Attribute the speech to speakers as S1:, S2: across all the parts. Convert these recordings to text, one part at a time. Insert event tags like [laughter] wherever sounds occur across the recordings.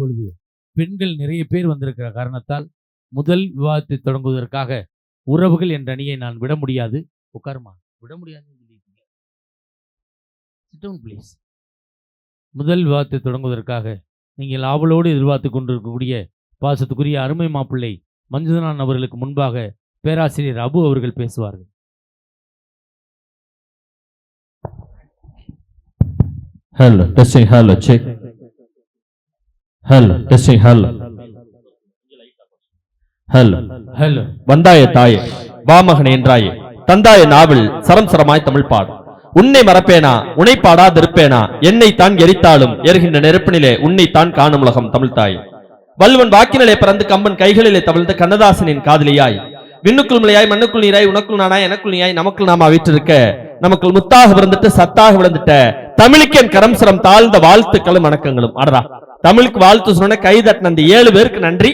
S1: இப்பொழுது பெண்கள் நிறைய பேர் வந்திருக்கிற காரணத்தால் முதல் விவாதத்தை தொடங்குவதற்காக உறவுகள் என்ற அணியை நான் விட முடியாது. உட்காருமா? விட முடியாதுன்னு சொல்லியிருக்கீங்க முதல் விவாதத்தை தொடங்குவதற்காக நீங்கள் ஆவலோடு எதிர்பார்த்து கொண்டிருக்கக்கூடிய பாசத்துக்குரிய அருமை மாப்பிள்ளை மஞ்சுதனான் அவர்களுக்கு முன்பாக பேராசிரியர் அபு அவர்கள் பேசுவார்கள்.
S2: Hello testing hello check Hello, testing, hello. Hello.
S1: Hello.
S2: வந்தாய தாயே வாமகனே என்றாயே. தந்தாய நாவில் சரம் சரமாய் தமிழ் பாடு. உன்னை மறப்பேனா உன்னை பாடாதிருப்பேனா என்னை தான் எரித்தாலும் எரிகின்ற நெருப்பினிலே உன்னை தான் காணும் உலகம் தமிழ் தாய். வல்வன் வாக்கினிலே பிறந்து கம்பன் கைகளிலே தவிழ்ந்த கண்ணதாசனின் காதலியாய். விண்ணுக்குள் மலையாய் மண்ணுக்குள் நீராய் உனக்குள் நானாய் எனக்குள் நீயாய் நமக்குள் நாம வீற்றிருக்க நமக்குள் முத்தாக விழுந்துட்டு சத்தாக விழுந்துட்ட தமிழுக்கு என் கரம் சிரம் தாழ்ந்த வாழ்த்துக்களும் வணக்கங்களும். அடரா தமிழுக்கு வாழ்த்து சொன்ன கை தட்டின அந்த ஏழு பேருக்கு நன்றி.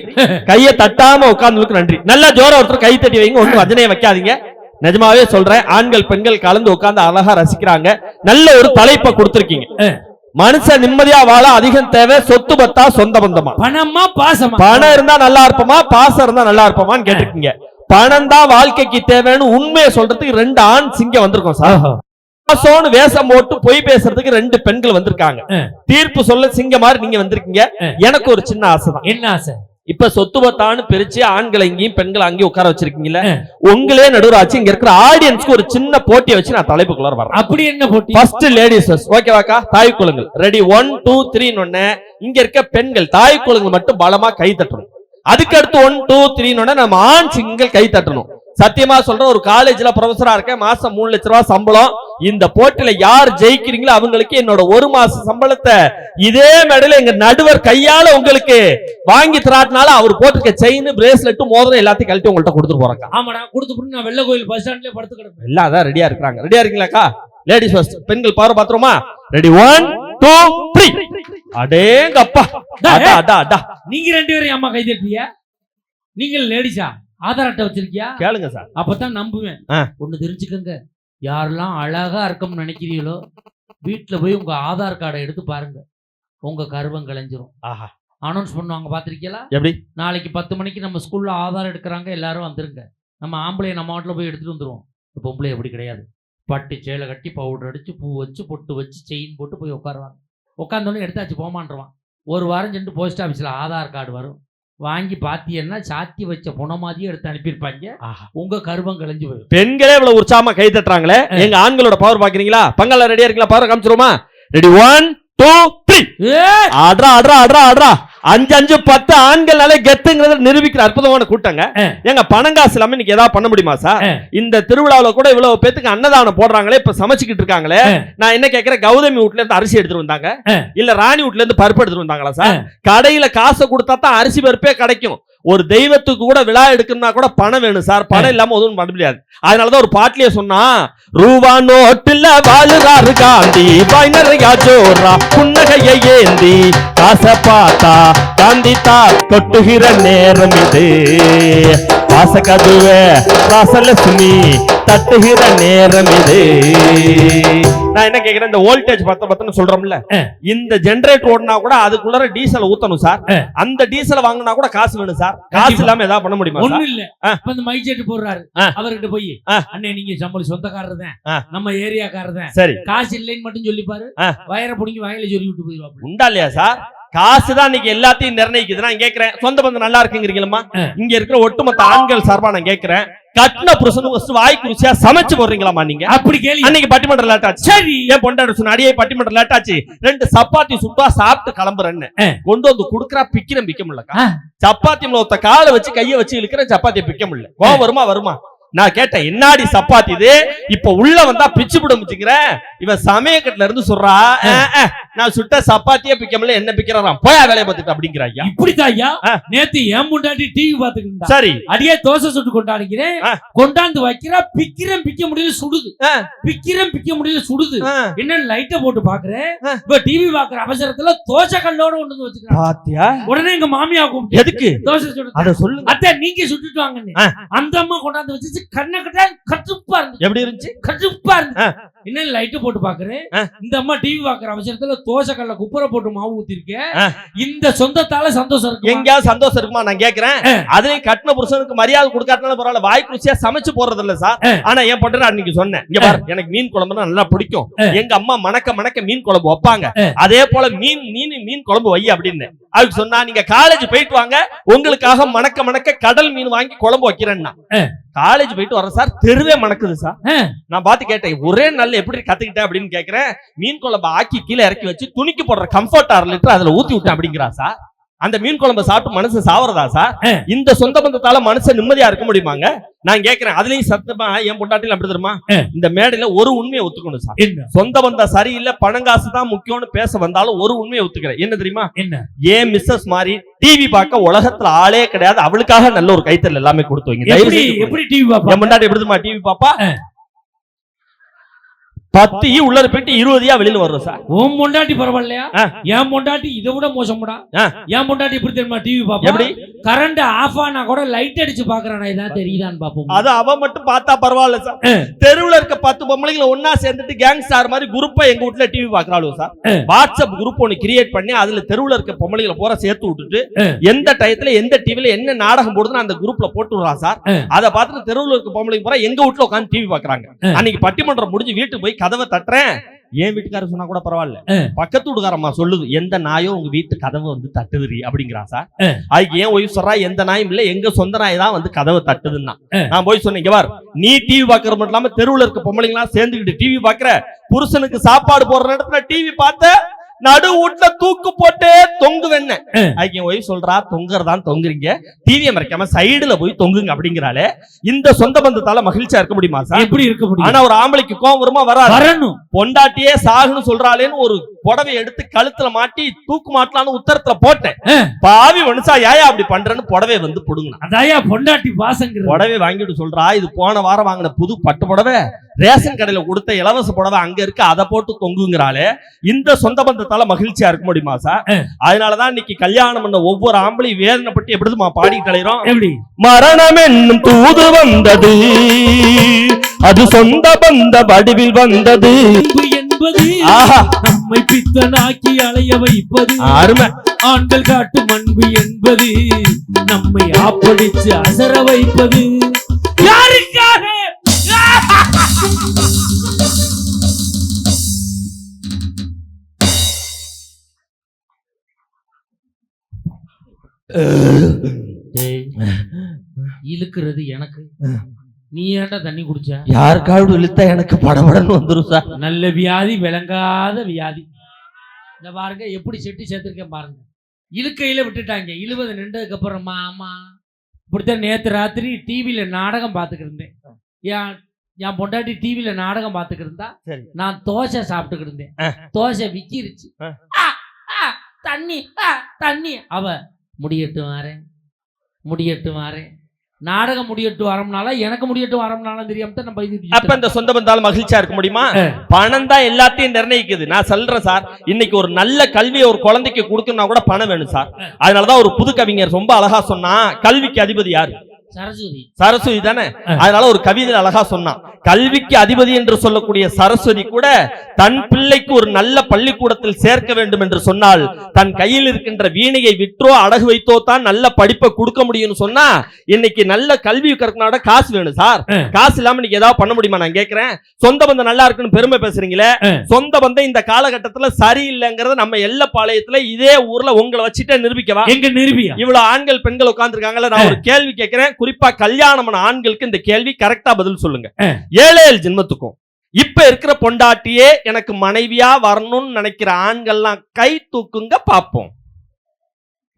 S2: கையை தட்டாம உட்கார்ந்ததுக்கு நன்றி. நல்லா ஜோர ஒருத்தர் கை தட்டி வைங்க ஒண்ணு வஞ்சனையை வைக்காதீங்க. நிஜமாவே சொல்றேன் ஆண்கள் பெண்கள் கலந்து உட்கார்ந்து அழகா ரசிக்கிறாங்க. நல்ல ஒரு தலைப்பை கொடுத்திருக்கீங்க. மனுஷன் நிம்மதியா வாழ அதிகம் தேவை சொத்து பத்தா சொந்த பந்தமா?
S1: பணமா பாசமா?
S2: பணம் இருந்தா நல்லா இருப்போமா பாசம் இருந்தா நல்லா இருப்போமான்னு கேட்டிருக்கீங்க. பணம் தான் வாழ்க்கைக்கு தேவைன்னு உண்மையை சொல்றதுக்கு ரெண்டு ஆண் சிங்கம் வந்திருக்கோம் சார். பாசம்னு வேஷம் போட்டு பொய் பேசுறதுக்கு ரெண்டு பெண்கள் வந்திருக்காங்க. தீர்ப்பு சொல்ல சிங்க மாதிரி நீங்க வந்திருக்கீங்க. எனக்கு ஒரு சின்ன ஆசைதான்
S1: என்ன ஆசை?
S2: இப்ப சொத்து பத்தான்னு பிரிச்சு ஆண்களை இங்கேயும் பெண்களை அங்கேயும் உட்கார வச்சிருக்கீங்கல்ல?
S1: ஆ.
S2: உங்களே நடுவராச்சு இங்க இருக்கிற ஆடியன்ஸ்க்கு ஒரு சின்ன போட்டியை வச்சு நான் தலைப்புக்குள்ள வரேன்
S1: அப்படி என்ன போட்டி?
S2: ஃபர்ஸ்ட் லேடிஸ் ஓகேவாக்கா தாய் குளங்கள் ரெடி ஒன் டூ த்ரீன்னு ஒண்ணு இங்க இருக்க பெண்கள் தாய் குளங்கள் மட்டும் பலமா கை தட்டணும். அதுக்கு அடுத்து ஒன் டூ த்ரீன்னு நம்ம ஆண் சிங்கள் கை தட்டணும். சத்தியமா சொல்றேன் ஒரு காலேஜ்ல ப்ரொஃபஸரா இருக்கேன் மாசம் மூணு லட்ச ரூபாய் சம்பளம். இந்த போட்டியில யார் ஜெயிக்கிறீங்களோ அவங்களுக்கு என்னோட ஒரு மாச சம்பளத்தை இதே மேடையில எங்க நடுவர் கையால உங்களுக்கு வாங்கி தராட்டினால அவர் போட்டிருக்க செயின் பிரேஸ்லெட் மோதிரம் எல்லாத்தையும் கழட்டி உங்கள்ட்ட கொடுத்துட்டு போறாங்க
S1: ஆமாடா கொடுத்து நான் வெள்ள கோயில் பஸ் ஸ்டாண்ட்லயே படுத்து கிடப்பேன்.
S2: எல்லாம் அதான் ரெடியா இருக்கிறாங்க. ரெடியா இருக்கீங்களாக்கா லேடிஸ் ஃபர்ஸ்ட் பெண்கள் பாரு பாத்துருமா ரெடி ஒன் டூ த்ரீ அடேங்க அப்பா அடா அடா அடா
S1: நீங்க ரெண்டு பேரும் அம்மா கை தட்டியா நீங்கள் லேடிஸா ஆதார் அட்டை வச்சிருக்கியா?
S2: கேளுங்க சார்.
S1: அப்பதான் நம்புவேன். ஒண்ணு தெரிஞ்சுக்கங்க. யாரெல்லாம் அழகா இருக்கணும்னு நினைக்கிறீங்களோ வீட்டுல போய் உங்க ஆதார் கார்டை எடுத்து பாருங்க. உங்க கருவம் கலைஞ்சிரும்.
S2: ஆஹா.
S1: அனௌன்ஸ் பண்ணுவாங்க பாத்திருக்கீங்களா
S2: எப்படி?
S1: நாளைக்கு பத்து மணிக்கு நம்ம ஸ்கூல்ல ஆதார் எடுக்கிறாங்க எல்லாரும் வந்துருங்க. நம்ம ஆம்பளைய நம்ம வீட்டில் போய் எடுத்துட்டு வந்துருவோம். பொம்பளை எப்படி கிடையாது. பட்டு சேலை கட்டி பவுடர் அடிச்சு பூ வச்சு பொட்டு வச்சு செயின் போட்டு போய் உட்காருவாங்க. உட்காந்தோடனே எடுத்தாச்சு போமான்றவான். ஒரு வாரம் சென்று போஸ்ட் ஆஃபீஸில் ஆதார் கார்டு வரும். வாங்கி பார்த்தீங்கன்னா சாத்தி வச்ச புன மாதிரியே எடுத்து அனுப்பியிருப்பாங்க. உங்க கருவம் கலைஞ்சு போயிடும்.
S2: பெண்களே இவ்வளவு உற்சாகமா கை தட்டுறாங்களே? எங்க ஆண்களோட பவர் பாக்குறீங்களா? பங்கல்ல ரெடியா இருக்கீங்களா? பவர் காமிச்சிருமா ரெடி ஒன் டூ த்ரீ
S1: ஏய்!
S2: ஆட்ரா ஆட்ரா ஆட்ரா ஆட்ரா அஞ்சு அஞ்சு பத்து ஆண்கள்னாலே கெத்துங்கிறத நிரூபிக்கிற அற்புதமான கூட்டங்க
S1: ஆ.
S2: ஏங்க பணம் காசு இல்லாம இன்னைக்கு ஏதாவது பண்ண முடியுமா சார். இந்த திருவிழாவுல கூட இவ்வளவு பேத்துக்கு அன்னதானம் போடுறாங்களே இப்ப சமைச்சுக்கிட்டு இருக்காங்களே. நான் என்ன கேக்குறேன் கௌதமி வீட்ல இருந்து அரிசி எடுத்துட்டு வந்தாங்க. இல்ல ராணி வீட்ல இருந்து பருப்பு எடுத்துட்டு வந்தாங்களா சார். கடையில காசை கொடுத்தா தான் அரிசி பருப்பே கிடைக்கும் ஒரு தெய்வத்துக்கு கூட விழா எடுக்கணும்னா கூட பணம் வேணும் சார். பணம் இல்லாம எதுவும் பண்ண முடியாது. அதனாலதான் ஒரு பாட்டிலேயே சொன்னா ரூபா நோட்டுல வாழுறாரு காந்தி பைனரையா ஜோரா புன்னகையை ஏந்தி காசை பார்த்தா காந்தி தா கொட்டுகிற நேரம் இது. பாச கதுவே ராசலட்சுமி தட்டுகிற நேரம் இது நான் என்ன கேக்குறேன் இந்த வோல்டேஜ் பத்த பத்தன்னு சொல்றோம்ல. இந்த ஜெனரேட்டர் ஓடினா கூட அதுக்குள்ளார டீசல் ஊத்தணும் சார். அந்த டீசல் வாங்கினா கூட காசு வேணும் சார் காசு. இல்லாம ஏதாவது பண்ண முடியுமா சார்?
S1: ஒண்ணும் இல்ல. இப்ப இந்த செட்டு போடுறாரு. அவர்கிட்ட போய். அண்ணே நீங்க சம்பளம் சொந்தக்காரர் தான். நம்ம ஏரியாக்காரர் தான்
S2: சரி
S1: காசு இல்லைன்னு மட்டும் சொல்லிப்பாரு. வயரை பிடிங்கி வயல சொல்லி விட்டு போயிருவாப்ல
S2: உண்டா இல்லையா சார் காசு தான் இன்னைக்கு எல்லாத்தையும் நிர்ணயிக்குது நான் கேக்குறேன் சொந்த பந்தம் நல்லா இருக்குங்கிறீங்களா. இங்க இருக்கிற ஒட்டுமொத்த ஆண்கள் சார்பா நான் கேக்குறேன் கட்டின புருஷனு வாய்க்கு ருசியா சமைச்சு போடுறீங்களாமா நீங்க?
S1: அப்படி கேள்வி
S2: அன்னைக்கு பட்டிமன்றம் லேட் ஆச்சு.
S1: சரி.
S2: ஏன் பொண்டாடு சொன்ன அடியே பட்டிமன்றம் லேட் ஆச்சு. ரெண்டு சப்பாத்தி சுட்டா சாப்பிட்டு கிளம்புறேன்னு. கொண்டு வந்து குடுக்கறா பிக்கிறேன் பிக்க முடியலக்கா. சப்பாத்தி ஒத்த காலை வச்சு கைய வச்சு இழுக்கிற சப்பாத்தியை பிக்க முடியல. கோவம் வருமா? வருமா? நான் கேட்டேன் என்னாடி சப்பாத்தி இது? இப்ப உள்ள வந்தா பிச்சு விட முச்சுக்கிறேன் இவன் சமயக்கட்டுல இருந்து சொல்றா "ஆ, ஆ, நான் சுட்ட சப்பாத்தியே பிக்க முடியல என்ன பிக்கிறாராம் போயா வேலையை பார்த்துட்டு அப்படிங்கிற ஐயா.
S1: இப்படிதான் ஐயா. நேத்து ஏன் முண்டாட்டி டிவி பாத்துக்கிட்டு.
S2: சரி.
S1: அடியே தோசை சுட்டு கொண்டாடுகிறேன். கொண்டாந்து வைக்கிறா பிக்கிறேன் பிக்க முடியல சுடுது.
S2: ஆ.
S1: பிக்கிறேன் பிக்க முடியல சுடுது.
S2: ஆ,
S1: என்ன லைட்ட போட்டு பாக்குறேன். இப்ப டிவி பாக்குற அவசரத்துல தோசை கல்லோட கொண்டு வந்து வச்சுக்கிறான்.
S2: பாத்தியா?
S1: உடனே எங்க மாமியா கூப்பிட்டு
S2: எதுக்கு?
S1: தோசை சுடு
S2: அத சொல்லுங்க.
S1: அத்தை நீங்க சுட்டுட்டு வாங்கன்னு.
S2: ஆ.
S1: அந்த அம்மா கொண்டாந்து வச்சு கண்ணை கட்டா கட்டுப்பா
S2: எப்படி இருந்துச்சு?
S1: கட்டுப்பா இருந்து.
S2: ஆ.
S1: என்ன லைட் போட்டு பாக்குறேன். இந்த அம்மா டிவி பாக்குற அவசரத்துல தோசை கல்ல குப்புற போட்டு மாவு ஊத்திருக்கேன். இந்த சொந்தத்தால சந்தோஷம் இருக்கு
S2: எங்கேயாவது சந்தோஷம் இருக்குமா? நான் கேக்குறேன். அதுலயும் கட்டின புருஷனுக்கு மரியாதை கொடுக்காட்டினாலும் பரவாயில்ல. வாய் குச்சியா சமைச்சு போறது இல்ல சார். ஆனா என் பொண்ணு அன்னைக்கு சொன்னேன். இங்க பாரு எனக்கு மீன் குழம்புனா நல்லா பிடிக்கும். எங்க அம்மா மணக்க மணக்க மீன் குழம்பு வைப்பாங்க. அதே போல மீன் மீன் மீன் குழம்பு வை அப்படின்னு. அதுக்கு சொன்னா நீங்க காலேஜ் போயிட்டு வாங்க. உங்களுக்காக மணக்க மணக்க கடல் மீன் வாங்கி குழம்பு வைக்கிறேன்னா. காலேஜ் போயிட்டு வரேன் சார். தெருவே மணக்குது சார். நான் பார்த்து கேட்டேன் ஒரே நாள்ல எப்படி கத்துக்கிட்டேன் அப்படின்னு கேக்குறேன். மீன் குழம்பு ஆக்கி கீழே இறக்கி வச்சு துணிக்கு போடுற கம்ஃபர்ட் ஆறு லிட்டர் அதுல ஊத்தி விட்டேன் அப்படிங்கிறா சார். அந்த மீன் குழம்பு சாப்பிட்டு மனுஷன் சாவறதா சார். இந்த சொந்த பந்தத்தால மனுஷன் நிம்மதியா இருக்க முடியுமாங்க? நான் கேக்குறேன். அதுலயும் சத்தமா என் பொண்டாட்டில அப்படி தெரியுமா.
S1: இந்த
S2: மேடையில ஒரு உண்மையை ஒத்துக்கணும் சார். சொந்த பந்தம் சரியில்லை பணங்காசு தான் முக்கியம்னு பேச வந்தாலும் ஒரு உண்மையை ஒத்துக்கிறேன். என்ன தெரியுமா?
S1: என்ன?
S2: ஏன் மிஸ்ஸஸ் மாதிரி டிவி பார்க்க உலகத்துல ஆளே கிடையாது. அவளுக்காக நல்ல ஒரு கைத்தல் எல்லாமே கொடுத்து வைங்க.
S1: எப்படி. எப்படி டிவி
S2: என்
S1: பாப்பா
S2: முன்னாடி எப்படி தெரியுமா? டிவி பாப்பா. பத்து ஈ உள்ள போயிட்டு இருபது வெளியில வரும் சார்
S1: உன் பொண்டாட்டி பரவாயில்லையா. என் பொண்டாட்டி இதை விட மோசம்டா. என் பொண்டாட்டி எப்படி தெரியுமா டிவி பாப்பா
S2: எப்படி
S1: கரண்ட் ஆஃப் ஆனா கூட லைட் அடிச்சு பாக்குறானா இதான் தெரியுதான்னு பாப்போம்
S2: அது அவ மட்டும் பார்த்தா பரவாயில்ல சார். தெருவுல இருக்க பத்து பொம்பளைங்களை ஒன்னா சேர்ந்துட்டு கேங் ஸ்டார் மாதிரி குரூப்பா எங்க வீட்டுல டிவி பாக்குறாளு சார். வாட்ஸ்அப் குரூப் ஒன்னு கிரியேட் பண்ணி அதுல தெருவுல இருக்க பொம்பளைங்களை பூரா சேர்த்து விட்டுட்டு. எந்த டயத்துல எந்த டிவில என்ன நாடகம் போடுதுன்னு அந்த குரூப்ல போட்டு விடுறான் சார். அதை பார்த்துட்டு தெருவுல இருக்க பொம்பளைங்க பூரா எங்க வீட்டுல உட்காந்து டிவி பாக்குறாங்க. அன்னைக்கு பட்டிமன்றம் முடிஞ்சு வீட்டுக்கு போய் கதவை தட்டுறேன் என் வீட்டுக்காரர் சொன்னா கூட பரவாயில்ல. பக்கத்து வீட்டுக்காரம்மா சொல்லுது எந்த நாயோ உங்க வீட்டு கதவை வந்து தட்டுதுரி அப்படிங்கிறா சார். அதுக்கு ஏன் ஒய்ஃப் சொல்றா எந்த நாயும் இல்ல எங்க சொந்த நாய் தான் வந்து கதவை தட்டுதுன்னா. நான் போய் சொன்னேன் இங்க பார் நீ டிவி பாக்குறது மட்டும் இல்லாம தெருவுல இருக்க பொம்பளைங்களா சேர்ந்துக்கிட்டு டிவி பாக்குற புருஷனுக்கு சாப்பாடு போடுற இடத்துல டிவி பார்த்த நடு வீட்டுல தூக்கு போட்டே தொங்குவேன்ன
S1: ஆ.
S2: அதுக்கு என் ஒய்ஃப் சொல்றா தொங்குறதான் தொங்குறீங்க. டிவியை மறைக்காம சைடுல போய் தொங்குங்க அப்படிங்கிறாளே. இந்த சொந்த பந்தத்தால மகிழ்ச்சியா இருக்க முடியுமா சார்?
S1: எப்படி இருக்க முடியும்?
S2: ஆனா ஒரு ஆம்பளைக்கு கோவம் வருமா? வராது.
S1: வரணும்.
S2: பொண்டாட்டியே சாகுன்னு சொல்றாளேன்னு ஒரு புடவை எடுத்து கழுத்துல மாட்டி தூக்கு மாட்டலான்னு உத்தரத்துல போட்டேன். பாவி மனுஷா ஏயா அப்படி பண்றேன்னு புடவை வந்து புடுங்கினா
S1: அதாயா பொண்டாட்டி பாசங்கிறது.
S2: புடவை வாங்கிட்டு சொல்றா இது போன வாரம் வாங்கின புது பட்டு புடவை ரேஷன் கடையில கொடுத்த இலவச புடவை அங்க இருக்கு அதை போட்டு தொங்குங்கிறாளே. இந்த சொந்த பந்தத்தால மகிழ்ச்சியா இருக்க முடியுமா சார். அதனாலதான் இன்னைக்கு கல்யாணம் பண்ண ஒவ்வொரு ஆம்பளையும் வேதனைப்பட்டு எப்படிமா பாடிட்டு அலையிறோம்?
S1: எப்படி?
S2: மரணம் என்னும் தூது வந்தது அது சொந்த பந்த வடிவில் வந்தது. ஆஹா.
S1: நம்மை பித்தனாக்கி அலைய வைப்பது.
S2: அருமை.
S1: ஆண்கள் காட்டும் அன்பு என்பது நம்மை ஆப்படிச்சு அசர வைப்பது. யாருக்காக? இழுக்கிறது எனக்கு. நீ ஏன்டா தண்ணி குடிச்ச?
S2: யாருக்காவது இழுத்தா எனக்கு படபடன்னு வந்துரும் சார்.
S1: நல்ல வியாதி விளங்காத வியாதி. இந்த பாருங்க எப்படி செட்டி சேர்த்திருக்கேன் பாருங்க. இழுக்கையில விட்டுட்டாங்க. இழுவது நின்றதுக்கு அப்புறமா ஆமா இப்படித்தான் நேத்து ராத்திரி டிவியில நாடகம் பார்த்துக்கிட்டு இருந்தேன். என் என் பொண்டாட்டி டிவியில நாடகம் பார்த்துக்கிட்டு இருந்தா
S2: சரி.
S1: நான் தோசை சாப்பிட்டுக்கிட்டு இருந்தேன். தோசை விக்கிருச்சு. தண்ணி ஆ, தண்ணி. அவ முடியட்டு வரேன் முடியட்டு வரேன் நாடகம் முடியட்டு வரம்னால எனக்கு முடியட்டு வரம்னாலும் தெரியாம தான் நம்ம இது
S2: அப்ப இந்த சொந்த பந்தால மகிழ்ச்சியா இருக்க முடியுமா. பணம் தான் எல்லாத்தையும் நிர்ணயிக்குது. நான் சொல்றேன் சார் இன்னைக்கு ஒரு நல்ல கல்வியை ஒரு குழந்தைக்கு கொடுக்கணும்னா கூட பணம் வேணும் சார். அதனாலதான் ஒரு புது கவிஞர் ரொம்ப அழகா சொன்னா கல்விக்கு அதிபதி யாரு?
S1: சரஸ்வதி.
S2: தானே. அதனால ஒரு கவிதை அழகா சொன்னான். கல்விக்கு அதிபதி என்று சொல்லக்கூடிய சரஸ்வதி கூட தன் பிள்ளைக்கு ஒரு நல்ல பள்ளிக்கூடத்தில் சேர்க்க வேண்டும் என்று சொன்னால் தன் கையில் இருக்கின்ற வீணையை விற்றோ அடகு வைத்தோ தான் நல்ல படிப்பை கொடுக்க முடியும்னு சொன்னா இன்னைக்கு நல்ல கல்வி கற்கனோட காசு வேணும் சார். காசு இல்லாம இன்னைக்கு ஏதாவது பண்ண முடியுமா நான் கேக்குறேன்? சொந்த பந்தம் நல்லா இருக்குன்னு பெருமை பேசுறீங்களே. சொந்த பந்தம் இந்த காலகட்டத்துல சரியில்லைங்கிறத நம்ம எல்ல பாளையத்துல இதே ஊர்ல உங்களை வச்சுட்டே நிரூபிக்கவா
S1: எங்க நிரூபியா?
S2: இவ்வளவு ஆண்கள் பெண்கள் உட்கார்ந்திருக்காங்கல்ல நான் ஒரு கேள்வி கேட்கிறேன் குறிப்பா கல்யாணமான ஆண்களுக்கு இந்த கேள்வி கரெக்டா பதில் சொல்லுங்க. ஏழு ஏழு ஜென்மத்துக்கும். இப்ப இருக்கிற பொண்டாட்டியே எனக்கு மனைவியா வரணும்னு நினைக்கிற ஆண்கள்லாம் கை தூக்குங்க பாப்போம்.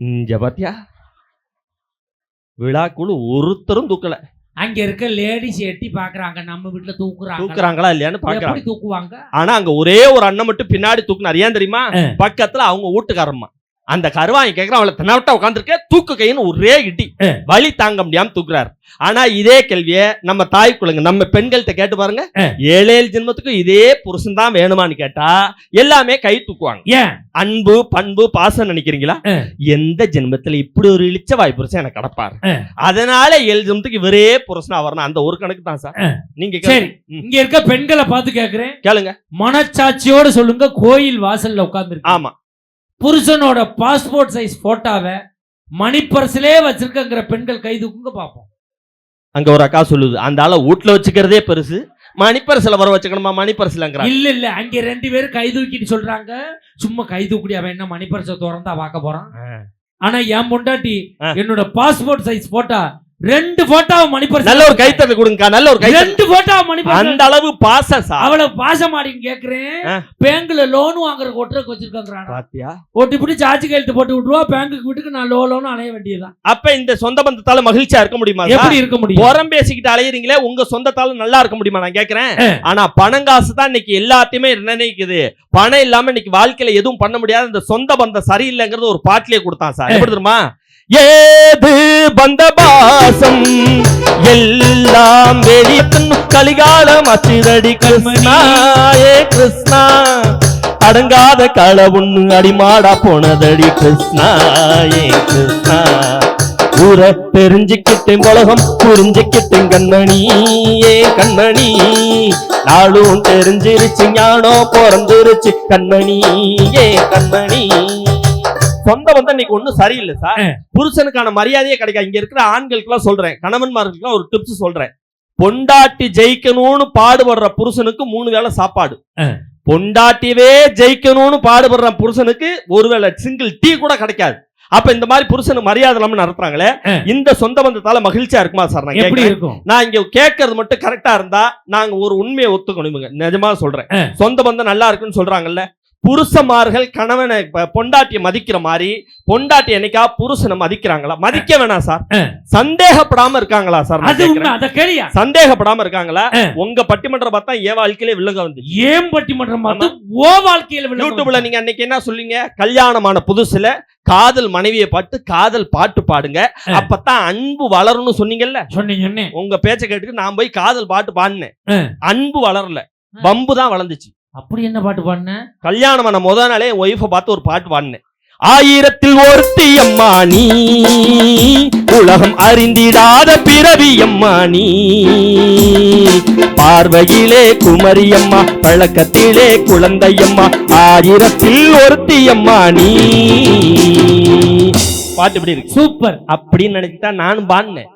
S2: இங்க பாத்தியா? விழாக்குழு ஒருத்தரும் தூக்கல.
S1: அங்க இருக்க லேடிஸ் எட்டி பாக்குறாங்க நம்ம வீட்டுல தூக்குறாங்க
S2: தூக்குறாங்களா இல்லையான்னு பாக்குறாங்க.
S1: தூக்குவாங்க?
S2: ஆனா அங்க ஒரே ஒரு அண்ணன் மட்டும் பின்னாடி தூக்குனார். ஏன் தெரியுமா. பக்கத்துல அவங்க வீட்டுக்காரம்மா. அந்த கருவாங்க கேக்குறான் அவளை தென்னவட்ட உட்காந்துருக்க தூக்கு கைன்னு ஒரே இடி
S1: ஆ.
S2: வலி தாங்க முடியாம தூக்குறாரு ஆனா இதே கேள்விய நம்ம தாய் குழந்தைங்க நம்ம பெண்கள்கிட்ட கேட்டு பாருங்க
S1: ஆ.
S2: ஏழு ஏழு ஜென்மத்துக்கும் இதே புருஷன் தான் வேணுமான்னு கேட்டா எல்லாமே கை தூக்குவாங்க
S1: ஏன்
S2: அன்பு பண்பு பாசம் நினைக்கிறீங்களா. எந்த ஜென்மத்துல இப்படி ஒரு இழிச்ச வாய் புருஷன் எனக்கு கடப்பாரு. அதனால ஏழு ஜென்மத்துக்கு இவரே புருஷனா வரணும் அந்த ஒரு கணக்கு தான் சார். நீங்க.
S1: சரி. இங்க இருக்க பெண்களை பார்த்து கேக்குறேன்
S2: கேளுங்க
S1: மனச்சாட்சியோட சொல்லுங்க கோயில் வாசல்ல உட்கார்ந்து
S2: ஆமா
S1: புருஷனோட பாஸ்போர்ட் சைஸ் போட்டோவை மணிப்பர்சிலே வச்சிருக்கங்கிற பெண்கள் கை தூக்குங்க பாப்போம்
S2: அங்க ஒரு அக்கா சொல்லுது அந்த ஆளை வீட்டுல வச்சுக்கிறதே பெருசு. மணிப்பரிசில வர வச்சுக்கணுமா? மணிப்பரிசிலங்கிறாங்க.
S1: இல்ல இல்ல அங்க ரெண்டு பேரும் கை தூக்கிட்டு சொல்றாங்க. சும்மா கை தூக்கடி அவன் என்ன மணிப்பர்ச திறந்தா பார்க்க போறான்? ஆனா என் பொண்டாட்டி. என்னோட பாஸ்போர்ட் சைஸ் போட்டோ ரெண்டு போட்டோவை மணிப்பர்ஸ்
S2: நல்ல ஒரு கைத்தறி கொடுங்கக்கா நல்ல ஒரு கைத்தறி
S1: ரெண்டு போட்டோ மணிப்பர்ஸ்
S2: அந்த அளவு பாசம் சார்.
S1: அவளை பாசமாடின்னு கேக்குறேன்.
S2: ஆ.
S1: பேங்க்ல லோன் வாங்குற கொட்டுறக்கு வச்சிருக்காங்க
S2: பாத்தியா?
S1: ஒட்டி பிடி சார்ஜ் கையெழுத்து போட்டு விட்டுருவா பேங்க்குக்கு வீட்டுக்கு நான் லோ லோன் அலைய வேண்டியதுதான்.
S2: அப்ப இந்த சொந்த பந்தத்தால மகிழ்ச்சியா இருக்க முடியுமா
S1: எப்படி இருக்க முடியும்?
S2: புறம் பேசிக்கிட்டு அலையறீங்களே உங்க சொந்தத்தால நல்லா இருக்க முடியுமா நான் கேக்குறேன்?
S1: ஆ.
S2: ஆனா பணங்காசு தான் இன்னைக்கு எல்லாத்தையுமே நிர்ணயிக்குது. பணம் இல்லாம இன்னைக்கு வாழ்க்கையில எதுவும் பண்ண முடியாது இந்த சொந்த பந்தம் சரியில்லைங்கிறது ஒரு பாட்டிலே கொடுத்தான் சார். எப்படி தெரியுமா? ஏது பந்த பாசம் எல்லாம் வெளியும் கலிகாலம் அச்சிரடி கிருஷ்ணா. கிருஷ்ணா அடங்காத கள ஒண்ணு அடிமாடா போனதடி கிருஷ்ணா. ஏ கிருஷ்ணா ஊரை தெரிஞ்சுக்கிட்டேன் உலகம் புரிஞ்சுக்கிட்டேன் கண்ணணி ஏ கண்ணணி நாளும் தெரிஞ்சிருச்சு ஞானம் பிறந்துருச்சு கண்ணணி ஏ கண்ணணி சொந்த வந்து இன்னைக்கு ஒண்ணும் சரியில்லை சார். புருஷனுக்கான மரியாதையே கிடைக்காது. இங்க இருக்கிற ஆண்களுக்குலாம் சொல்றேன். கணவன்மார்களுக்குலாம் ஒரு டிப்ஸ் சொல்றேன். பொண்டாட்டி ஜெயிக்கணும்னு பாடுபடுற புருஷனுக்கு மூணு வேளை சாப்பாடு. பொண்டாட்டியவே ஜெயிக்கணும்னு பாடுபடுற புருஷனுக்கு ஒருவேளை சிங்கிள் டீ கூட கிடைக்காது. அப்ப இந்த மாதிரி புருஷனுக்கு மரியாதை இல்லாம நடத்துறாங்களே. இந்த சொந்த பந்தத்தால மகிழ்ச்சியா இருக்குமா சார் நான்
S1: எப்படி. இருக்கும்?
S2: நான் இங்க கேட்கறது மட்டும் கரெக்டா இருந்தா நாங்க ஒரு உண்மையை ஒத்துக்கணுமுங்க நிஜமா சொல்றேன். சொந்த பந்தம் நல்லா இருக்குன்னு சொல்றாங்கல்ல? புருஷமார்கள் கணவனை பொண்டாட்டியை மதிக்கிற மாதிரி பொண்டாட்டி என்னைக்கா புருஷனை மதிக்கிறாங்களா? மதிக்க வேணாம் சார். சந்தேகப்படாம இருக்காங்களா சார்? சந்தேகப்படாம இருக்காங்களா. உங்க பட்டிமன்றம் பார்த்தா என் வாழ்க்கையிலே வில்லங்க வந்து.
S1: ஏன் பட்டிமன்றம் பார்த்து ஓ வாழ்க்கையில
S2: யூடியூப்ல நீங்க அன்னைக்கு என்ன சொல்லுங்க கல்யாணமான புதுசுல காதல் மனைவியை பாட்டு காதல் பாட்டு பாடுங்க. அப்பதான் அன்பு வளரும்னு சொன்னீங்கல்ல?
S1: சொன்னீங்க
S2: உங்க பேச்ச கேட்டுட்டு நான் போய் காதல் பாட்டு பாடினேன். அன்பு வளரல. பம்பு தான் வளர்ந்துச்சு.
S1: அப்படி என்ன பாட்டு பாடின?
S2: கல்யாணமான முத நாளே ஒய்ஃபை பார்த்து ஒரு பாட்டு பாடினேன். ஆயிரத்தில் ஒருத்தி அம்மா நீ உலகம் அறிந்திடாத பிறவி அம்மா நீ. பார்வையிலே குமரியம்மா பழக்கத்திலே குழந்தையம்மா ஆயிரத்தில் ஒருத்தி அம்மா நீ. பாட்டு இப்படி இருக்கு?
S1: சூப்பர்.
S2: அப்படின்னு நினைச்சுதான் நானும் பாடினேன்.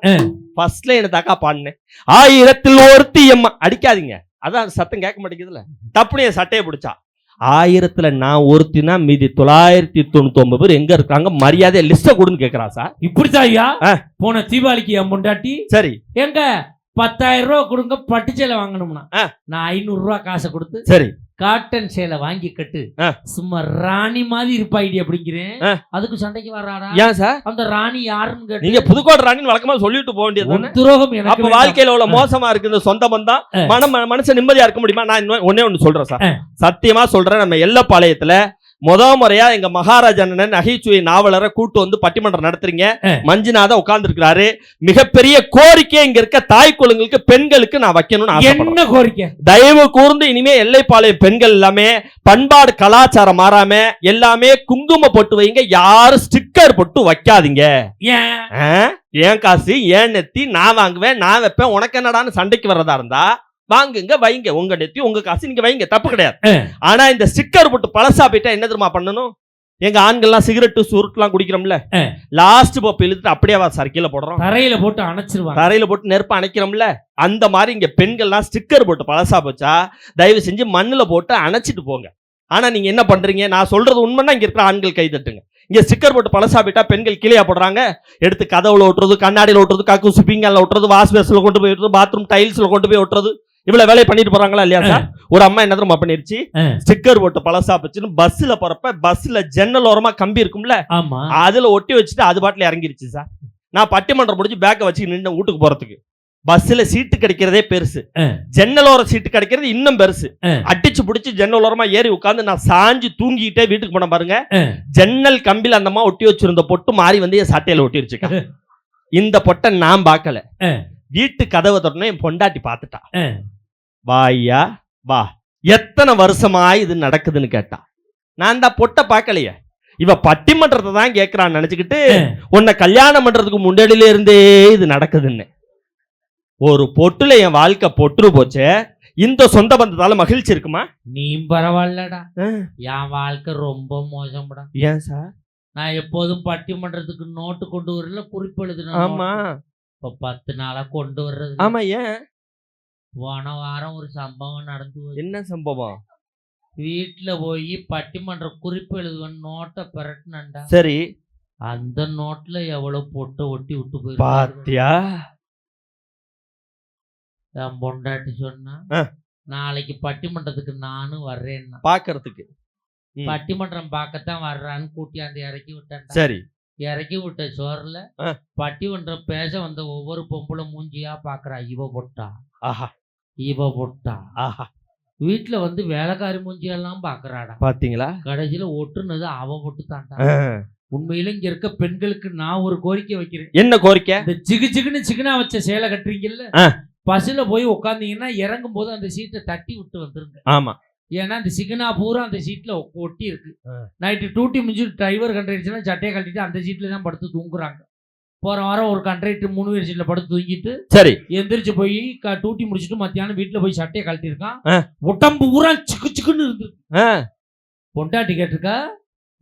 S2: ஃபர்ஸ்ட்ல என்ன தாக்கா பாடினேன். ஆயிரத்தில் ஒருத்தி அம்மா அடிக்காதீங்க. அதான் சத்தம் கேட்க மாட்டேங்குதுல தப்புனு என் சட்டையை பிடிச்சா. ஆயிரத்துல நான் ஒருத்தினா மீதி தொள்ளாயிரத்தி தொண்ணூத்தி ஒன்பது பேர் எங்க இருக்காங்க? மரியாதை லிஸ்ட கொடுன்னு கேக்குறா சார்.
S1: இப்படித்தான் ஐயா. போன தீபாவளிக்கு என் முண்டாட்டி
S2: சரி.
S1: எங்க? பத்தாயிரம் ரூபாய் கொடுங்க பட்டு சேலை வாங்கணும்னா. நான் ஐநூறு ரூபாய் காசை கொடுத்து
S2: சரி.
S1: காட்டன் சேலை வாங்கி கட்டு. சும்மா ராணி மாதிரி இருப்பாயிடி அப்படிங்கிறேன். அதுக்கு சண்டைக்கு வராடா
S2: ஏன் சார்
S1: அந்த ராணி யாருன்னு கேட்டு
S2: நீங்க புதுக்கோட்டை ராணின்னு வழக்கமா சொல்லிட்டு போக வேண்டியது
S1: துரோகம்
S2: அப்ப. வாழ்க்கையில உள்ள மோசமா இருக்கு இந்த சொந்த பந்தம். மனம் மனுஷன் நிம்மதியா இருக்க முடியுமா நான் ஒண்ணே ஒண்ணு சொல்றேன் சார். சத்தியமா சொல்றேன் நம்ம எல்லப்பாளையத்துல முத முறையா எங்க மகாராஜா நகைச்சுவை நாவலரை கூட்டு வந்து பட்டிமன்றம் நடத்துறீங்க. மஞ்சுநாதா உட்கார்ந்து இருக்கிறாரு மிகப்பெரிய கோரிக்கை இங்க இருக்க தாய் குழந்தைகளுக்கு பெண்களுக்கு நான் வைக்கணும்னு
S1: என்ன கோரிக்கை?
S2: தயவு கூர்ந்து இனிமே எல்லைப்பாளையம் பெண்கள் எல்லாமே பண்பாடு கலாச்சாரம் மாறாம எல்லாமே குங்கும பொட்டு வைங்க. யாரும் ஸ்டிக்கர் பொட்டு வைக்காதீங்க?
S1: ஏன்
S2: காசு? ஏன் நெத்தி? நான் வாங்குவேன் நான் வைப்பேன். உனக்கு என்னடான்னு சண்டைக்கு வர்றதா இருந்தா? வாங்குங்க வைங்க. உங்க நெத்தி உங்க காசு நீங்க வைங்க. தப்பு கிடையாது. ஆனா இந்த ஸ்டிக்கர் போட்டு பழசா போயிட்டா என்ன தெரியுமா பண்ணணும்? எங்க ஆண்கள்லாம் சிகரெட்டு சுருட்டுலாம் குடிக்கிறோம்ல. லாஸ்ட் பப் இழுத்துட்டு அப்படியே சார் கீழே போடுறோம்.
S1: தரையில போட்டு அணைச்சிருவாங்க.
S2: தரையில போட்டு நெருப்பு அணைக்கிறோம்ல. அந்த மாதிரி இங்க பெண்கள்லாம் ஸ்டிக்கர் போட்டு பழசா போச்சா தயவு செஞ்சு மண்ணுல போட்டு அணைச்சிட்டு போங்க. ஆனா நீங்க என்ன பண்றீங்க? நான் சொல்றது உண்மைன்னா இங்க இருக்கிற ஆண்கள் கை தட்டுங்க. இங்க ஸ்டிக்கர் போட்டு பழசா போயிட்டா பெண்கள் கீழே போடுறாங்க. எடுத்து கதவுல ஒட்டுறது கண்ணாடியில ஒட்டுறது கக்கு சுப்பிங்கால ஒட்டுறது வாஷ் பேஸ்ல கொண்டு போய் ஒட்டுறது பாத்ரூம் டைல்ஸ்ல கொண்டு போய் ஒட்டுறது. இவ்வளவு வேலையை பண்ணிட்டு போறாங்களா இல்லையா சார்? ஒரு அம்மா என்ன தெரியுமா பண்ணிருச்சு. ஸ்டிக்கர் போட்டு பழசா போச்சுன்னு பஸ்ல போறப்ப பஸ்ல ஜன்னல் ஓரமா கம்பி இருக்கும்ல?
S1: ஆமா.
S2: அதுல ஒட்டி வச்சுட்டு அது பாட்டுல இறங்கிருச்சு சார். நான் பட்டிமன்றம் முடிச்சு பேக்கை வச்சு நின்று வீட்டுக்கு போறதுக்கு. பஸ்ல சீட்டு கிடைக்கிறதே பெருசு.
S1: ஆ.
S2: ஜன்னலோர சீட்டு கிடைக்கிறது இன்னும் பெருசு. அடிச்சு புடிச்சு ஜன்னல் ஓரமா ஏறி உட்கார்ந்து நான் சாஞ்சு தூங்கிட்டே வீட்டுக்கு போன பாருங்க. ஜன்னல் கம்பில அந்த அம்மா ஒட்டி வச்சிருந்த பொட்டு மாறி வந்து என் சட்டையில ஒட்டி வச்சுக்கா இந்த பொட்டை நான் பார்க்கல. வீட்டு கதவை திறந்து என் பொண்டாட்டி பார்த்துட்டா.
S1: ஆ.
S2: வாய்யா வா. எத்தனை வருஷமா இது நடக்குதுன்னு கேட்டா. நான் இந்த பொட்டை பார்க்கலையே. இவ பட்டிமன்றத்தை தான் கேட்கறான்னு நினைச்சுக்கிட்டு உன்னை கல்யாணம் பண்றதுக்கு முன்னாடியில இருந்தே இது நடக்குதுன்னு. ஒரு பொட்டுல என் வாழ்க்கை பொட்டுரு போச்சே. இந்த சொந்த பந்தத்தால மகிழ்ச்சி இருக்குமா?
S1: நீ பரவாயில்லடா. என் வாழ்க்கை ரொம்ப மோசம்டா.
S2: ஏன் சார்?
S1: நான் எப்போதும் பட்டிமன்றத்துக்கு நோட்டு கொண்டு வரல குறிப்பு எழுதுன
S2: ஆமா.
S1: இப்ப பத்து நாளா கொண்டு வர்றது
S2: ஆமா ஏன்?
S1: போன வாரம் ஒரு சம்பவம் நடந்து போச்சு.
S2: என்ன சம்பவம்?
S1: வீட்டுல போய் பட்டிமன்ற குறிப்பு எழுதுவன் நோட்டை பிரட்டினண்டா
S2: சரி.
S1: அந்த நோட்ல எவ்வளவு பொட்டை ஒட்டி விட்டு போயிருக்கு
S2: பாத்தியா?
S1: என் பொண்டாட்டி சொன்னா
S2: ஆ.
S1: நாளைக்கு பட்டிமன்றத்துக்கு நானும் வர்றேன்னா.
S2: பாக்குறதுக்கு. ம்.
S1: பட்டிமன்றம் பார்க்கத்தான் வர்றான்னு கூட்டியாந்து இறக்கி விட்டேன்டா.
S2: சரி.
S1: இறக்கி விட்ட சோறுல
S2: ஆ.
S1: பட்டிமன்றம் பேச வந்த ஒவ்வொரு பொம்பளை மூஞ்சியா பாக்குறா. இவ பொட்டா.
S2: ஆஹா.
S1: இவ பொட்டா.
S2: ஆஹா.
S1: வீட்டுல வந்து வேலைக்காரி மூஞ்சியெல்லாம் பாக்குறாடா.
S2: பாத்தீங்களா?
S1: கடைசியில ஒட்டுனது அவ பொட்டு தான்டா
S2: ஆ.
S1: உண்மையில இங்க இருக்க பெண்களுக்கு நான் ஒரு கோரிக்கை வைக்கிறேன்.
S2: என்ன கோரிக்கை?
S1: இந்த சிகு சிகுன்னு சிக்கனா வச்ச சேலை கட்டுறீங்கல்ல. பஸ்ல போய் உட்காந்தீங்கன்னா இறங்கும் போது அந்த சீட்டை தட்டி விட்டு வந்துருங்க.
S2: ஆமா.
S1: ஏன்னா அந்த சிக்கனா பூரா அந்த சீட்ல ஒட்டி இருக்கு. நைட்டு டூட்டி முடிஞ்சு டிரைவர் கண்டடிச்சுன்னா சட்டையை கட்டிட்டு அந்த சீட்ல தான் படுத்து தூங்குறாங்க போற வாரம் ஒரு கண்ட்ரைட்டு மூணு பேர் சீட்ல படுத்து தூங்கிட்டு
S2: சரி
S1: எந்திரிச்சு போய் டூட்டி முடிச்சுட்டு மத்தியானம் வீட்டுல போய் சட்டையை கழட்டியிருக்கான்
S2: ஆ.
S1: உடம்பு பூரா சிக்கு சிக்குன்னு இருந்து. பொண்டாட்டி கேட்டிருக்கா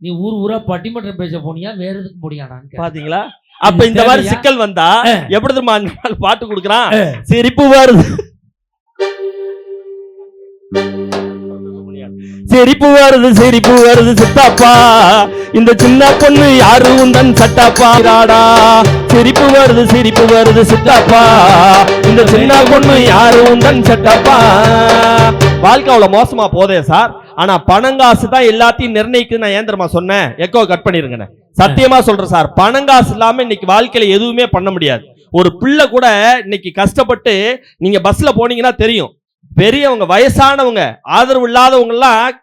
S1: நீ ஊர் ஊரா பட்டிமன்றம் பேச போனியா வேற எதுக்கு முடியாடான்னு.
S2: பாத்தீங்களா அப்ப இந்த மாதிரி? சிக்கல் வந்தா. எப்படி தெரியுமா அந்த பாட்டு கொடுக்குறான். சிரிப்பு வருது சிரிப்பு வருது சிரிப்பு வருது சித்தாப்பா. இந்த சின்ன பொண்ணு யாரு? உந்தன் சட்டாப்பா. ராடா. சிரிப்பு வருது சிரிப்பு வருது சித்தாப்பா. இந்த சின்ன பொண்ணு யாரு? உந்தன் சட்டாப்பா. வாழ்க்கை அவ்வளவு மோசமா போதே சார். ஆனா பணங்காசு தான் எல்லாத்தையும் நிர்ணயிக்குது நான் ஏன் தெரியுமா சொன்னேன்? எக்கோ கட் பண்ணிருங்க சத்தியமா சொல்றேன் சார். பணங்காசு இல்லாம இன்னைக்கு வாழ்க்கையில எதுவுமே பண்ண முடியாது. ஒரு பிள்ளை கூட இன்னைக்கு கஷ்டப்பட்டு நீங்க பஸ்ல போனீங்கன்னா தெரியும். பெரியவங்க வயசானவங்க ஆதரவு இல்லாதவங்க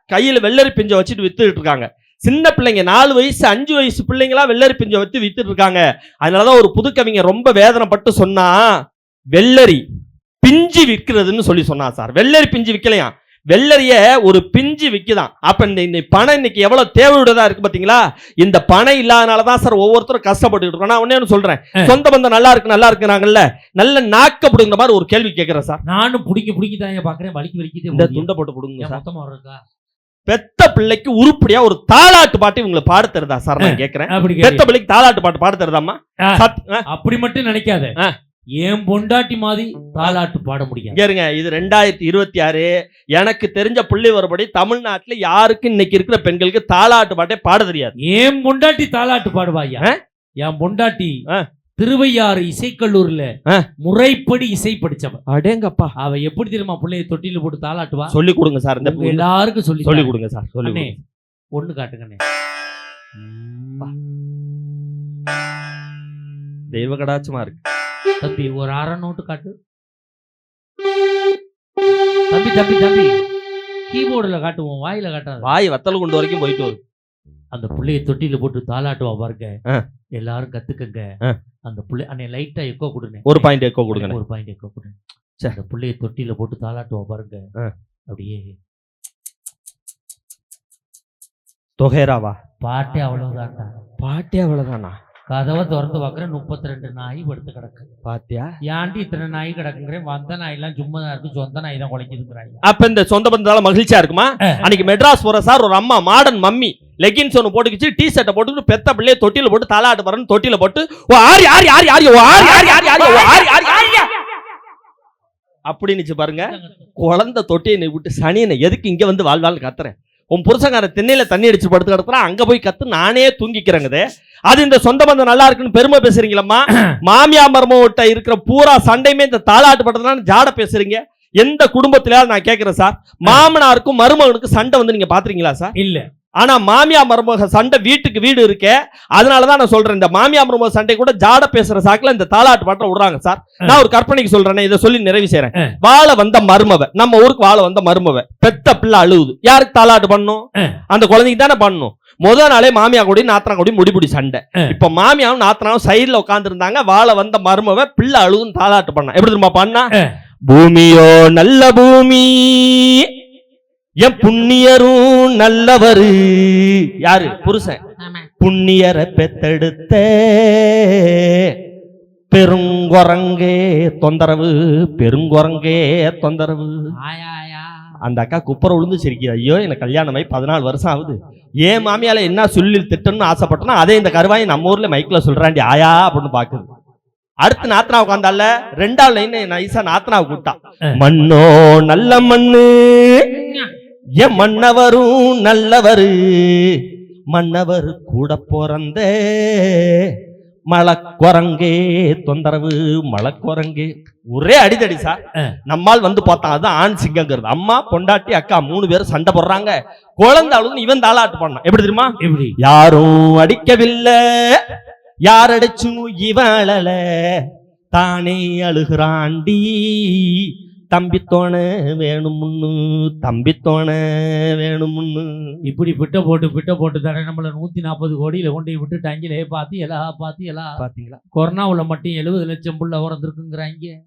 S2: கையில் வெள்ளரி பிஞ்சை வச்சுட்டு வித்துட்டு இருக்காங்க சின்ன பிள்ளைங்க நாலு வயசு அஞ்சு வயசு பிள்ளைங்களா வெள்ளரி பிஞ்சை வச்சு வித்துட்டு இருக்காங்க அதனாலதான் ஒரு புது ரொம்ப வேதனைப்பட்டு சொன்னா வெள்ளரி பிஞ்சு விற்கிறதுன்னு சொல்லி சொன்னா சார். வெள்ளரி பிஞ்சு விற்கலையாம் வெள்ளரிய ஒரு பிஞ்சு விக்குதான். அப்ப இந்த பணம் இன்னைக்கு எவ்வளவு தேவையுள்ளதா இருக்கு பாத்தீங்களா? இந்த பணம் இல்லாதனால தான் சார் ஒவ்வொருத்தரும் கஷ்டப்பட்டு இருக்கோம். நான் ஒண்ணு சொல்றேன். சொந்த பந்தம் நல்லா இருக்கு நல்லா இருக்குறாங்கல்ல நல்ல நாக்கப்படுங்கிற மாதிரி ஒரு கேள்வி கேட்கிறேன் சார்.
S1: நானும் புடிக்கி புடிக்கி தான் பாக்குறேன். வலிக்கு வலிக்கிட்டே
S2: இந்த. துண்டை போட்டு கொடுங்க
S1: ஏன்
S2: சார்.
S1: இருக்கா
S2: பெத்த பிள்ளைக்கு உருப்படியா ஒரு தாலாட்டு பாட்டு உங்களுக்கு பாட தருதா சார்? நான் கேட்கிறேன் பெத்த. பிள்ளைக்கு தாலாட்டு பாட்டு பாட தருதாமா
S1: அப்படி மட்டும் நினைக்காத. ஏன் பொண்டாட்டி மாதிரி தாலாட்டு பாட முடியாது?
S2: இங்க இருங்க இது ரெண்டாயிரத்தி இருபத்தி ஆறு. எனக்கு தெரிஞ்ச புள்ளி வரபடி தமிழ்நாட்டுல யாருக்கு இன்னைக்கு இருக்கிற பெண்களுக்கு தாலாட்டு பாட்டே பாட தெரியாது?
S1: ஏன் பொண்டாட்டி தாலாட்டு பாடுவாயா? என் பொண்டாட்டி. திருவையாறு இசைக்கல்லூர்ல. முறைப்படி இசை படிச்சவன்.
S2: அடேங்கப்பா.
S1: அவ எப்படி தெரியுமா பிள்ளைய தொட்டில போட்டு தாலாட்டுவா?
S2: சொல்லி கொடுங்க சார் இந்த
S1: எல்லாருக்கும் சொல்லி
S2: சொல்லி. கொடுங்க சார் சொல்லி.
S1: ஒண்ணு காட்டுங்கண்ணே
S2: தெய்வ கடாச்சமா இருக்கு.
S1: தம்பி ஒரு அரை நோட்டு காட்டு. தம்பி தம்பி தம்பி கீபோர்டுல காட்டுவோம் வாயில காட்டாத.
S2: வாய் வத்தல் கொண்டு வரைக்கும் போயிட்டு வரும்.
S1: அந்த புள்ளைய தொட்டில போட்டு தாலாட்டுவா பாருங்க. எல்லாரும் கத்துக்கங்க. அந்த புள்ளை அண்ணே லைட்டா எக்கோ கொடுங்க.
S2: ஒரு பாயிண்ட் எக்கோ கொடுங்க.
S1: ஒரு பாயிண்ட் எக்கோ கொடுங்க.
S2: சே.
S1: அந்த புள்ளைய தொட்டில போட்டு தாலாட்டுவா பாருங்க. அப்படியே.
S2: தொகைராவா
S1: பாட்டே அவ்வளவுதான்டா.
S2: பாட்டே அவ்வளவுதானா?
S1: கதவை திறந்து பார்க்குறேன் முப்பத்தி ரெண்டு நாய் படுத்து கிடக்கு
S2: பாத்தியா
S1: ஏன்டி இத்தனை நாய் கிடக்குங்கிறேன் வந்த நாயெல்லாம் சும்மா தான் இருக்கு சொந்த நாய் தான் குலைக்குதுங்கிறாங்க
S2: அப்ப இந்த சொந்த பந்தத்தால மகிழ்ச்சியா இருக்குமா. அன்னைக்கு மெட்ராஸ் போற சார் ஒரு அம்மா மாடர்ன் மம்மி லெகின்ஸ் ஒன்று போட்டுக்கிச்சு டி ஷர்ட்டை போட்டுக்கிட்டு பெத்த பிள்ளைய தொட்டில போட்டு தாலாட்டு வரன்னு தொட்டில போட்டு ஓ ஆரி ஆரி ஆரி ஆரி ஓ ஆரி ஆரி ஆரி ஆரி ஓ ஆரி ஆரி ஆரி அப்படின்னுச்சு பாருங்க குழந்தை தொட்டியை விட்டு சனியனை எதுக்கு இங்க வந்து வாழ்வாள்னு கத்துறேன் உன் புருஷங்கார திண்ணையில தண்ணி அடிச்சு படுத்து கிடக்குறான் அங்க போய் கத்து நானே தூங்கிக்கிறேங்குது. அது இந்த சொந்த பந்தம் நல்லா இருக்குன்னு பெருமை பேசுறீங்களம்மா? [clears throat] மாமியா மர்மோட்ட இருக்கிற பூரா சண்டையுமே இந்த தாலாட்டு பட்டதுனால ஜாட பேசுறீங்க. எந்த குடும்பத்திலயாவது நான் கேட்கிறேன் சார். மாமனாருக்கும் மருமகனுக்கும் சண்டை வந்து நீங்க பாத்துறீங்களா சார்?
S1: இல்ல.
S2: ஆனா மாமியா மருமக சண்டை வீட்டுக்கு வீடு இருக்கே அதனாலதான் நான் சொல்றேன் இந்த மாமியா மருமக சண்டை கூட ஜாட பேசுற சாக்குல இந்த தாலாட்டு பாட்டை விடுறாங்க சார். நான் ஒரு கற்பனைக்கு சொல்றேனே இதை சொல்லி நிறைவு செய்றேன்.
S1: ஆ.
S2: வாழ வந்த மருமவ நம்ம ஊருக்கு வாழ வந்த மருமவ பெத்த பிள்ளை அழுவுது. யாருக்கு தாலாட்டு பண்ணும். அந்த குழந்தைக்கு தானே பண்ணணும் முத நாளே மாமியா கூடி நாத்தனா கூடி முடிபிடி சண்டை. இப்ப மாமியாவும் நாத்தனாவும் சைடுல உட்கார்ந்து இருந்தாங்க வாழ வந்த மருமவ பிள்ளை அழுவும் தாலாட்டு பண்ணா. எப்படி தெரியுமா பண்ணா. பூமியோ நல்ல பூமி என் புண்ணியரும் நல்லவரு. யாரு? புருஷன். புண்ணியரை பெத்தெடுத்த பெருங்குரங்கே தொந்தரவு பெருங்குரங்கே தொந்தரவு. அந்த அக்கா குப்பரை விழுந்து சிரிக்குது ஐயோ எனக்கு கல்யாணமாயி பதினாலு வருஷம் ஆகுது. ஏன் மாமியால என்ன சொல்லி திட்டணும்னு ஆசைப்பட்டனா அதே இந்த கருவாய் நம்ம ஊர்ல மைக்ல சொல்றாண்டி. ஆயா அப்படின்னு பாக்குது அடுத்து நாத்தனா உட்காந்தால ரெண்டாவது லைன் நைசா நாத்தனாவை கூப்பிட்டா. மண்ணோ நல்ல மண்ணு என் மன்னவரும் நல்லவரு மன்னவர் கூட பிறந்த. மலக்குரங்கே தொந்தரவு மலக்குரங்கே. ஒரே அடிதடி சார். நம்மால் வந்து பார்த்தா அது ஆண் சிங்கங்கிறது. அம்மா பொண்டாட்டி அக்கா மூணு பேரும் சண்டை போடுறாங்க. குழந்தை அழுது இவன் தாளாட்டு பண்ணான். எப்படி தெரியுமா? யாரும் அடிக்கவில்லை. யார் அடிச்சும் இவன் அழல. தானே அழுகிறாண்டி. தம்பித்தோண வேணுமுன்னு தம்பித்தோண வேணுமுன்னு
S1: இப்படி பிட்ட போட்டு பிட்ட போட்டு தானே நம்மள நூத்தி நாற்பது கோடியில கொண்டு போய் விட்டுட்டாங்களே பாத்தி எல்லாம் பாத்தி எல்லாம்
S2: பாத்தீங்களா
S1: கொரோனாவுல மட்டும் எழுபது லட்சம் புள்ள பிறந்திருக்குங்கிறாங்க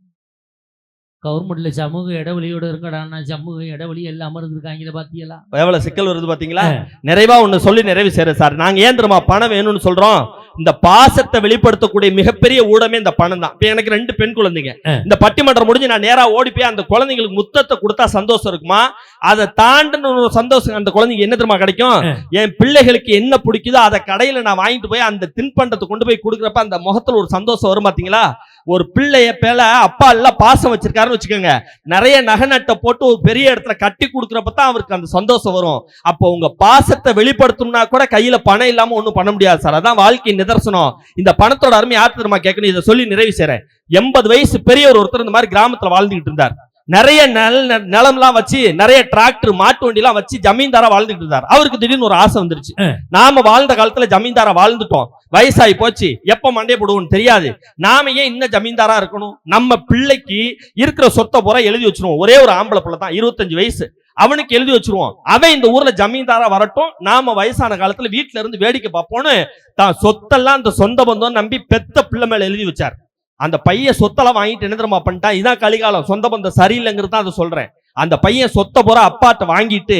S1: கவர்மெண்ட்ல சமூக இடைவெளியோட இருக்கடான்னா சமூக இடைவெளி இல்லாம இருந்திருக்காங்களே பாத்தியெல்லாம்
S2: எவ்வளவு சிக்கல் வருது பாத்தீங்களா நிறைவா ஒண்ணு சொல்லி நிறைவு செய்யற சார். நாங்க ஏன் பணம் வேணும்னு சொல்றோம். இந்த பாசத்தை வெளிப்படுத்தக்கூடிய மிகப்பெரிய ஊடமே இந்த பணம் தான் இப்ப எனக்கு ரெண்டு பெண் குழந்தைங்க. இந்த பட்டிமன்றம் முடிஞ்சு நான் நேரா ஓடி போய் அந்த குழந்தைங்களுக்கு முத்தத்தை கொடுத்தா சந்தோஷம் இருக்குமா? அதை தாண்டின ஒரு சந்தோஷம் அந்த குழந்தைங்க என்ன தெரியுமா கிடைக்கும். என் பிள்ளைகளுக்கு என்ன பிடிக்குதோ அதை கடையில நான் வாங்கிட்டு போய் அந்த தின்பண்டத்தை கொண்டு போய் கொடுக்குறப்ப அந்த முகத்துல ஒரு சந்தோஷம் வரும் பாத்தீங்களா? ஒரு பிள்ளைய பேல அப்பா எல்லாம் பாசம் வச்சிருக்காருன்னு வச்சுக்கோங்க. நிறைய நகை நட்டை போட்டு ஒரு பெரிய இடத்துல கட்டி கொடுக்குறப்ப தான் அவருக்கு அந்த சந்தோஷம் வரும். அப்போ உங்க பாசத்தை வெளிப்படுத்தணும்னா கூட கையில பணம் இல்லாம ஒன்றும் பண்ண முடியாது சார். அதான் வாழ்க்கை நிதர்சனம். இந்த பணத்தோட அருமை யார் தெரியுமா கேட்கணும். இதை சொல்லி நிறைவு செய்றேன். எண்பது வயசு பெரியவர் ஒருத்தர் இந்த மாதிரி கிராமத்துல வாழ்ந்துகிட்டு இருந்தார். நிறைய நெல் நிலம்லாம் வச்சு நிறைய டிராக்டர் மாட்டு வண்டி எல்லாம் வச்சு ஜமீன்தாரா வாழ்ந்துட்டு இருந்தார். அவருக்கு திடீர்னு ஒரு ஆசை வந்துருச்சு. நாம வாழ்ந்த காலத்துல ஜமீன்தாரா வாழ்ந்துட்டோம். வயசாகி போச்சு. எப்ப மண்டே போடுவோம்னு தெரியாது. நாம ஏன் இன்னும் ஜமீன்தாரா இருக்கணும்? நம்ம பிள்ளைக்கு இருக்கிற சொத்தை பூரா எழுதி வச்சிருவோம். ஒரே ஒரு ஆம்பளை பிள்ளை தான் இருபத்தஞ்சு வயசு. அவனுக்கு எழுதி வச்சிருவோம். அவன் இந்த ஊர்ல ஜமீன்தாரா வரட்டும். நாம வயசான காலத்துல வீட்டுல இருந்து வேடிக்கை பார்ப்போம்னு தான் சொத்தெல்லாம் இந்த சொந்த பந்தம் நம்பி பெத்த பிள்ளை மேல எழுதி வச்சார். அந்த பையன் சொத்தெல்லாம் வாங்கிட்டு என்ன தெரியுமா பண்ணிட்டான் இதான் கலிகாலம். சொந்த பந்தம் சரியில்லைங்கிறது தான் அதை சொல்றேன். அந்த பையன் சொத்தை பூரா அப்பாட்ட வாங்கிட்டு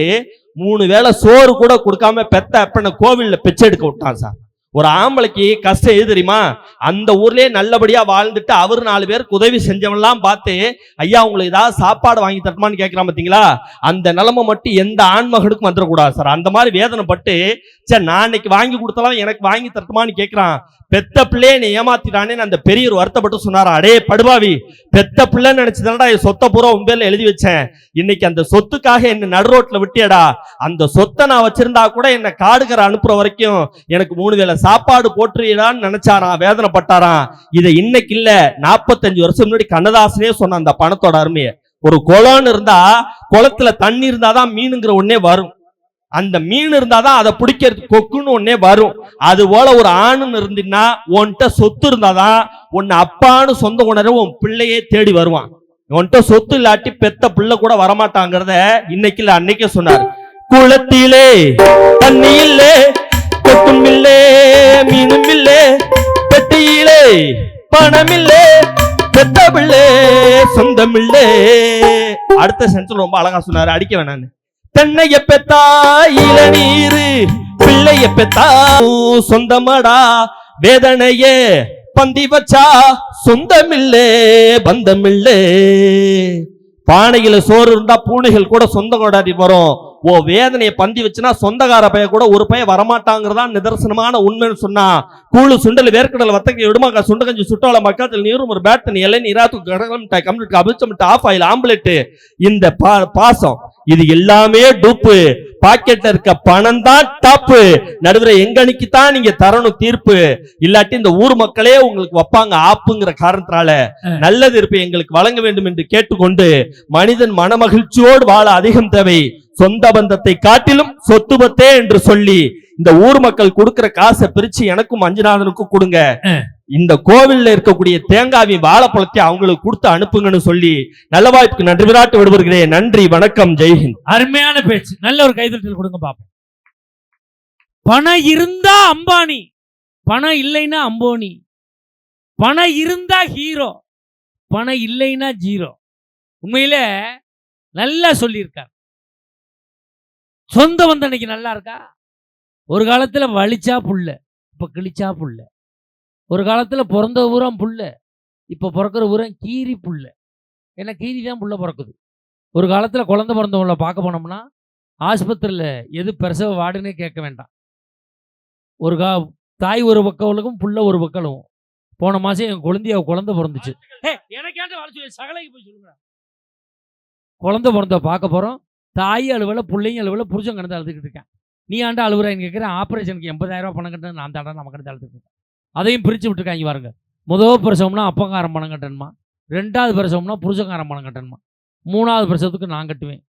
S2: மூணு வேளை சோறு கூட கொடுக்காம பெத்த அப்பனை கோவில்ல பிச்சை எடுக்க விட்டான் சார். ஒரு ஆம்பளைக்கு கஷ்டம் எது தெரியுமா? அந்த ஊர்லயே நல்லபடியா வாழ்ந்துட்டு அவர் நாலு பேருக்கு உதவி செஞ்சவன்லாம் பார்த்து ஐயா உங்களுக்கு ஏதாவது சாப்பாடு வாங்கி தரட்டுமான்னு கேட்கறான் பார்த்தீங்களா அந்த நிலைமை மட்டும் எந்த ஆண்மகனுக்கும் வந்துடக்கூடாது சார். அந்த மாதிரி வேதனைப்பட்டு சார் நான் இன்னைக்கு வாங்கி கொடுத்தாலும் எனக்கு வாங்கி தரட்டுமான்னு கேட்கிறான் பெத்த பிள்ளையே நீ ஏமாத்திட்டானேன்னு அந்த பெரியவர் வருத்தப்பட்டு சொன்னாரா? அடே படுபாவி பெத்த பிள்ளைன்னு நினைச்சதாடா என் சொத்தை பூரா உன் பேர்ல எழுதி வச்சேன். இன்னைக்கு அந்த சொத்துக்காக என்ன நடுரோட்ல விட்டியடா. அந்த சொத்தை நான் வச்சிருந்தா கூட என்ன காடுகரை அனுப்புற வரைக்கும் எனக்கு மூணு வேளை சாப்பாடு போட்டுறியடான்னு நினைச்சாராம் வேதனைப்பட்டாராம். இதை இன்னைக்கு இல்ல நாற்பத்தஞ்சு வருஷம் முன்னாடி கண்ணதாசனே சொன்ன அந்த பணத்தோட அருமையை. ஒரு குளம்னு இருந்தா குளத்துல தண்ணி இருந்தாதான் மீனுங்கிற ஒண்ணே வரும். அந்த மீன் இருந்தாதான் அதை பிடிக்கிறது கொக்குன்னு ஒன்னே வரும். அது போல ஒரு ஆணுன்னு இருந்தீங்கன்னா உன்கிட்ட சொத்து இருந்தாதான் உன்னை அப்பான்னு சொந்த உணர்வு உன் பிள்ளையே தேடி வருவான். உன்கிட்ட சொத்து இல்லாட்டி பெத்த பிள்ளை கூட வரமாட்டாங்கிறத இன்னைக்கு இல்ல அன்னைக்கே சொன்னார். குளத்திலே தண்ணி பொன்மில்லே கொட்டும் மீனும் இல்லே பெட்டியிலே பணமில்லே பெத்த பிள்ளை அடுத்த சென்சல் ரொம்ப அழகா சொன்னாரு அடிக்க வேணான்னு தென்னைய பெத்தா இளநீரு பிள்ளைய பெத்தா சொந்தமடா. வேதனையே பந்தி வச்சா சொந்தமில்லே பந்தமில்லே. பானையில சோறு இருந்தா பூனைகள் கூட சொந்தம் கொண்டாடி வரும். ஓ வேதனையை பந்தி வச்சுனா சொந்தக்கார பைய கூட ஒரு பையன் வரமாட்டாங்கிறதா நிதர்சனமான உண்மைன்னு சொன்னா. கூழு சுண்டல் வேர்க்கடல் வத்தக்க சுண்ட கஞ்சி சுட்டால மக்கத்தில் நீரும் ஒரு பேட் எல்லை இலை நீராத்து கடகம் கம்ப்ளீட் அபிச்சம் ஆஃப் ஆயில் ஆம்புலெட் இந்த பா- பாசம். இது எல்லாமே டூப்பு பாக்கெட்ல இருக்க பணம் தான் டாப்பு நடுவுற எங்க அணிக்கு தான் நீங்க தரணும் தீர்ப்பு. இல்லாட்டி இந்த ஊர் மக்களே உங்களுக்கு வைப்பாங்க ஆப்புங்கிற காரணத்தினால. நல்லது இருப்பை எங்களுக்கு வழங்க வேண்டும் என்று கேட்டுக்கொண்டு மனிதன் மனமகிழ்ச்சியோடு வாழ அதிகம் தேவை. சொந்த பந்தத்தை காட்டிலும் சொத்து பத்தே என்று சொல்லி இந்த ஊர் மக்கள் கொடுக்கிற காசை பிரிச்சு எனக்கும் மஞ்சுநாதனுக்கும் கொடுங்க. இந்த கோவில்ல இருக்கக்கூடிய தேங்காவி வாழைப்பழத்தை அவங்களுக்கு கொடுத்து அனுப்புங்கன்னு சொல்லி நல்ல வாய்ப்புக்கு நன்றி விராட்டு விடுபடுகிறேன். நன்றி வணக்கம் ஜெய்ஹிந்த்
S1: அருமையான பேச்சு. நல்ல ஒரு கைதட்டல் கொடுங்க பாப்போம். பணம் இருந்தா அம்பானி பணம் இல்லைன்னா அம்போனி பணம் இருந்தா ஹீரோ பணம் இல்லைன்னா ஜீரோ. உண்மையில நல்லா சொல்லியிருக்கார். சொந்த வந்த அன்னைக்கு நல்லா இருக்கா? ஒரு காலத்துல வலிச்சா புள்ள இப்ப கிழிச்சா புள்ள ஒரு காலத்துல பிறந்த ஊரம் புள்ள இப்ப பிறக்கிற ஊரம் கீரி புள்ள ஏன்னா கீரி தான் புள்ள பிறக்குது. ஒரு காலத்துல குழந்தை பிறந்தவங்கள பார்க்க போனோம்னா ஆஸ்பத்திரியில் எது பிரசவ வார்டுன்னே கேட்க வேண்டாம். ஒரு கா தாய் ஒரு பக்கம் புள்ள ஒரு பக்கம் போன மாசம் என் குழந்தைய குழந்தை பிறந்துச்சு. எனக்காண்ட வளர்ச்சி சகலைக்கு போய் சொல்லுங்க குழந்தை பிறந்த பார்க்க போறோம். தாய் அலுவல பிள்ளைங்க அலுவல புருஷன் கிடந்து அழுதுகிட்டு இருக்கேன். நீ ஆண்டா அழுவுறான்னு கேட்குறேன் ஆப்ரேஷனுக்கு எண்பதாயிரம் ரூபாய் பணம் கட்டணும் நான் தாண்டா நம்ம கிடந்து அழுதுட்டு இருக்கேன். அதையும் பிரித்து விட்டுருக்காங்க பாருங்க. முதல் பிரசவம்னா அப்பங்காரம் பணம் கட்டணுமா? ரெண்டாவது பிரசவம்னா புருஷங்காரம் பணம் கட்டணுமா? மூணாவது பிரசவத்துக்கு நான் கட்டுவேன்.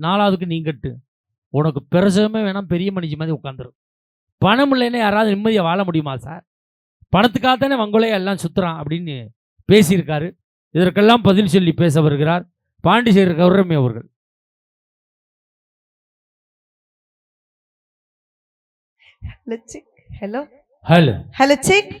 S1: நாலாவதுக்கு நீ கட்டு. உனக்கு பிரசவமே வேணாம் பெரிய மனுஷி மாதிரி உட்காந்துரும். பணம் இல்லைன்னா யாராவது நிம்மதியாக வாழ முடியுமா சார்? பணத்துக்காக தானே வங்கோலையா எல்லாம் சுற்றுறான் அப்படின்னு பேசியிருக்காரு. இதற்கெல்லாம் பதில் சொல்லி பேச வருகிறார் பாண்டிச்சேரி கௌரமி அவர்கள். ஹலோ.
S3: Hello hello check.